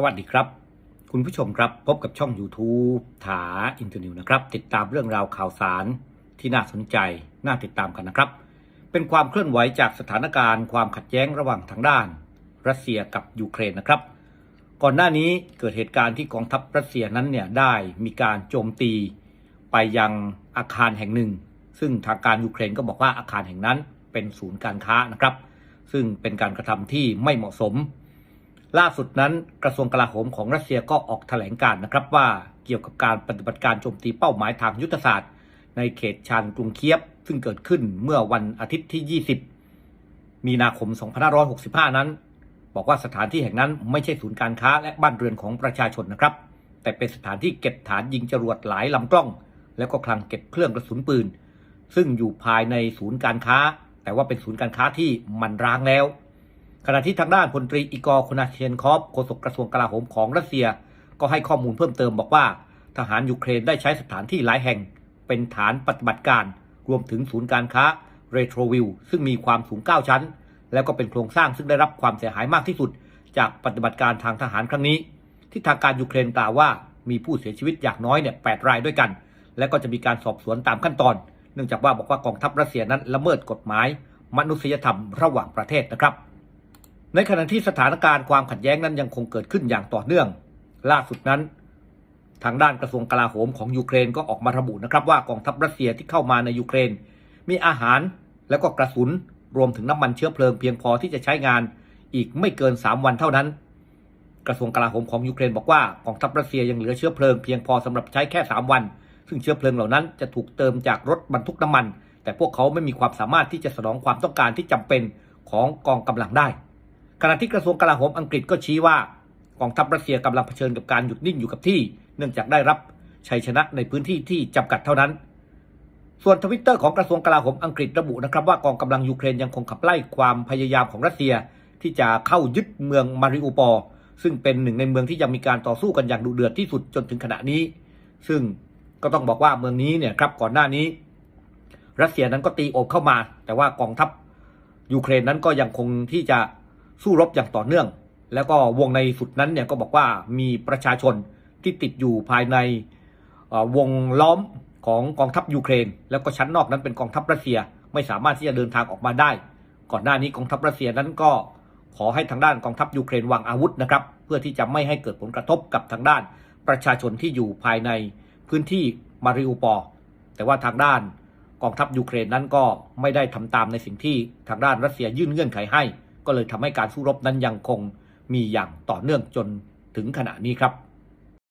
สวัสดีครับ คุณผู้ชมครับพบกับช่อง YouTube ถาอินเทอร์นิวนะครับ ติดตามเรื่องราวข่าวสารที่น่าสนใจน่าติดตามกันนะครับ เป็นความเคลื่อนไหวจากสถานการณ์ความขัดแย้งระหว่างทางด้าน รัสเซียกับยูเครนนะครับ ก่อนหน้านี้เกิดเหตุการณ์ที่กองทัพรัสเซียนั้นเนี่ยได้มีการโจมตี ไปยังอาคารแห่งหนึ่ง ซึ่งทางการยูเครนก็บอกว่าอาคารแห่งนั้นเป็นศูนย์การค้านะครับ ซึ่งเป็นการกระทำที่ไม่เหมาะสม ล่าสุดนั้นกระทรวงกลาโหมของรัสเซียก็ออกแถลงการนะครับว่าเกี่ยวกับการปฏิบัติการโจมตีเป้าหมายทางยุทธศาสตร์ ในเขตชานกรุงเคียบ ซึ่งเกิดขึ้นเมื่อวันอาทิตย์ที่ 20 มีนาคม 2565 นั้น บอกว่าสถานที่แห่งนั้นไม่ใช่ศูนย์การค้าและบ้านเรือนของประชาชนนะครับ แต่เป็นสถานที่เก็บฐานยิงจรวดหลายลำกล้อง แล้วก็คลังเก็บเครื่องกระสุนปืน ซึ่งอยู่ภายในศูนย์การค้า แต่ว่าเป็นศูนย์การค้าที่มันร้างแล้ว ขณะที่ทางด้านพลตรีอีกอร์คนาเชนคอฟโฆษกกระทรวงกลาโหมของรัสเซีย ก็ให้ข้อมูลเพิ่มเติมบอกว่า ทหารยูเครนได้ใช้สถานที่หลายแห่ง เป็นฐานปฏิบัติการ รวมถึงศูนย์การค้าเรโทรวิวซึ่งมีความสูง 9 ชั้น แล้วก็เป็นโครงสร้างซึ่งได้รับความเสียหายมากที่สุด จากปฏิบัติการทางทหารครั้งนี้ ที่ทางการยูเครนกล่าวว่ามีผู้เสียชีวิตอย่างน้อยเนี่ยแรายด้วยกัน และก็จะมีการสอบสวนตามขั้นตอน เนื่องจากว่าบอกว่ากองทัพรัสเซียนั้นละเมิดกฎหมาย มนุษยธรรมระหว่างประเทศนะครับ ในขณะที่สถานการณ์ความขัดแย้งนั้นยังคงเกิดขึ้นอย่างต่อเนื่อง ล่าสุดนั้น ทางด้านกระทรวงกลาโหมของยูเครนก็ออกมาระบุนะครับว่ากองทัพรัสเซียที่เข้ามาในยูเครน มีอาหารแล้วก็กระสุนรวมถึงน้ำมันเชื้อเพลิงเพียงพอที่จะใช้งานอีกไม่เกิน 3 วันเท่านั้น กระทรวงกลาโหมของยูเครนบอกว่ากองทัพรัสเซียยังเหลือเชื้อเพลิงเพียงพอสำหรับใช้แค่ 3 วัน ซึ่งเชื้อเพลิงเหล่านั้นจะถูกเติมจากรถบรรทุกน้ำมัน แต่พวกเขาไม่มีความสามารถที่จะสนองความต้องการที่จำเป็นของกองกำลังได้ ขณะที่กระทรวงกลาโหมอังกฤษก็ชี้ว่ากองทัพรัสเซียกำลังเผชิญกับการหยุดนิ่งอยู่กับที่ เนื่องจากได้รับชัยชนะในพื้นที่ที่จำกัดเท่านั้น ส่วนทวิตเตอร์ของกระทรวงกลาโหมอังกฤษระบุนะครับว่ากองกำลังยูเครนยังคงขับไล่ความพยายามของรัสเซีย ที่จะเข้ายึดเมืองมาริอูปอซึ่งเป็นหนึ่งในเมืองที่ยังมีการต่อสู้กันอย่างดุเดือดที่สุดจนถึงขณะนี้ ซึ่งก็ต้องบอกว่าเมืองนี้เนี่ยครับก่อนหน้านี้ รัสเซียนั้นก็ตีโอบเข้ามา แต่ว่ากองทัพยูเครนนั้นก็ยังคงที่จะ สู้รบอย่างต่อเนื่อง แล้วก็วงในสุดนั้นเนี่ยก็บอกว่ามีประชาชนที่ติดอยู่ภายในวงล้อมของกองทัพยูเครน แล้วก็ชั้นนอกนั้นเป็นกองทัพรัสเซียไม่สามารถที่จะเดินทางออกมาได้ ก่อนหน้านี้กองทัพรัสเซียนั้นก็ขอให้ทางด้านกองทัพยูเครนวางอาวุธนะครับ เพื่อที่จะไม่ให้เกิดผลกระทบกับทางด้านประชาชนที่อยู่ภายในพื้นที่มาริอูปอแต่ว่าทางด้านกองทัพยูเครนนั้นก็ไม่ได้ทำตามในสิ่งที่ทางด้านรัสเซียยื่นเงื่อนไขให้ ก็เลยทำให้การสู้รบนั้นยังคงมีอย่างต่อเนื่องจนถึงขณะนี้ครับ